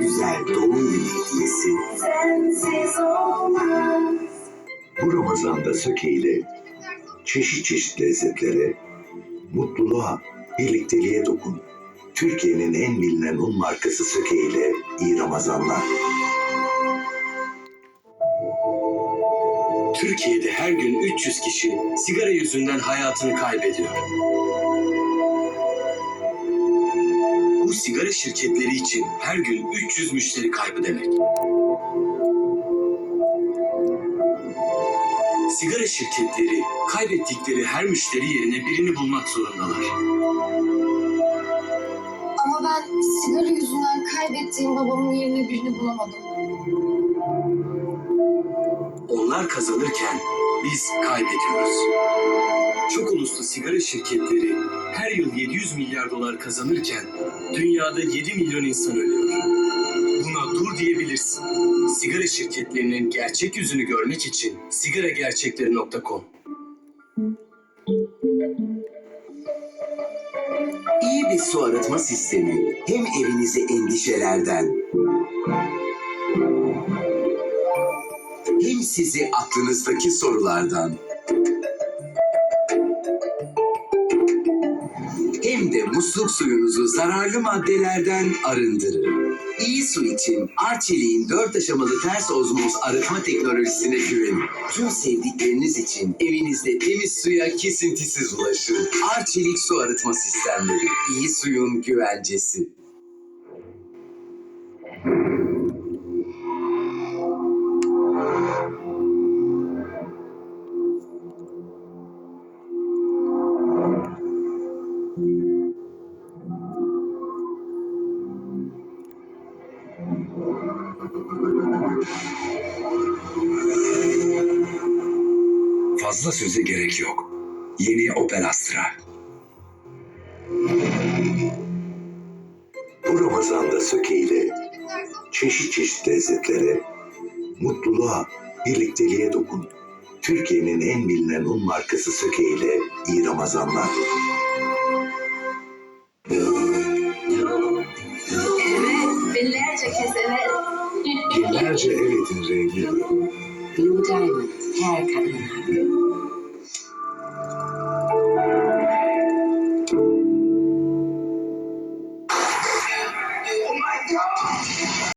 özel doğum günü hediyesi. Sensiz olmaz. Bu Ramazan'da Söke ile çeşit çeşit lezzetlere, mutluluğa, birlikteliğe dokun. Türkiye'nin en bilinen un markası Söke ile iyi Ramazanlar. Türkiye'de her gün 300 kişi sigara yüzünden hayatını kaybediyor. Sigara şirketleri için her gün 300 müşteri kaybı demek. Sigara şirketleri kaybettikleri her müşteri yerine birini bulmak zorundalar. Ama ben sigara yüzünden kaybettiğim babamın yerine birini bulamadım. Onlar kazanırken biz kaybediyoruz. Uluslu sigara şirketleri her yıl 700 milyar dolar kazanırken dünyada 7 milyon insan ölüyor. Buna dur diyebilirsin. Sigara şirketlerinin gerçek yüzünü görmek için sigaragerçekleri.com İyi bir su arıtma sistemi hem evinizi endişelerden hem sizi aklınızdaki sorulardan musluk suyunuzu zararlı maddelerden arındırır. İyi su için Arçelik'in 4 aşamalı ters ozmoz arıtma teknolojisine güvenin. Tüm sevdikleriniz için evinizde temiz suya kesintisiz ulaşın. Arçelik su arıtma sistemleri. İyi suyun güvencesi. Fazla söze gerek yok. Yeni Opel Astra. Bu Ramazan'da Söke ile çeşit çeşit lezzetlere, mutluluğa, birlikteliğe dokun. Türkiye'nin en bilinen un markası Söke ile iyi Ramazanlar. Evet, binlerce kez evet. Binlerce evetin rengi. Blue Diamond her kadına.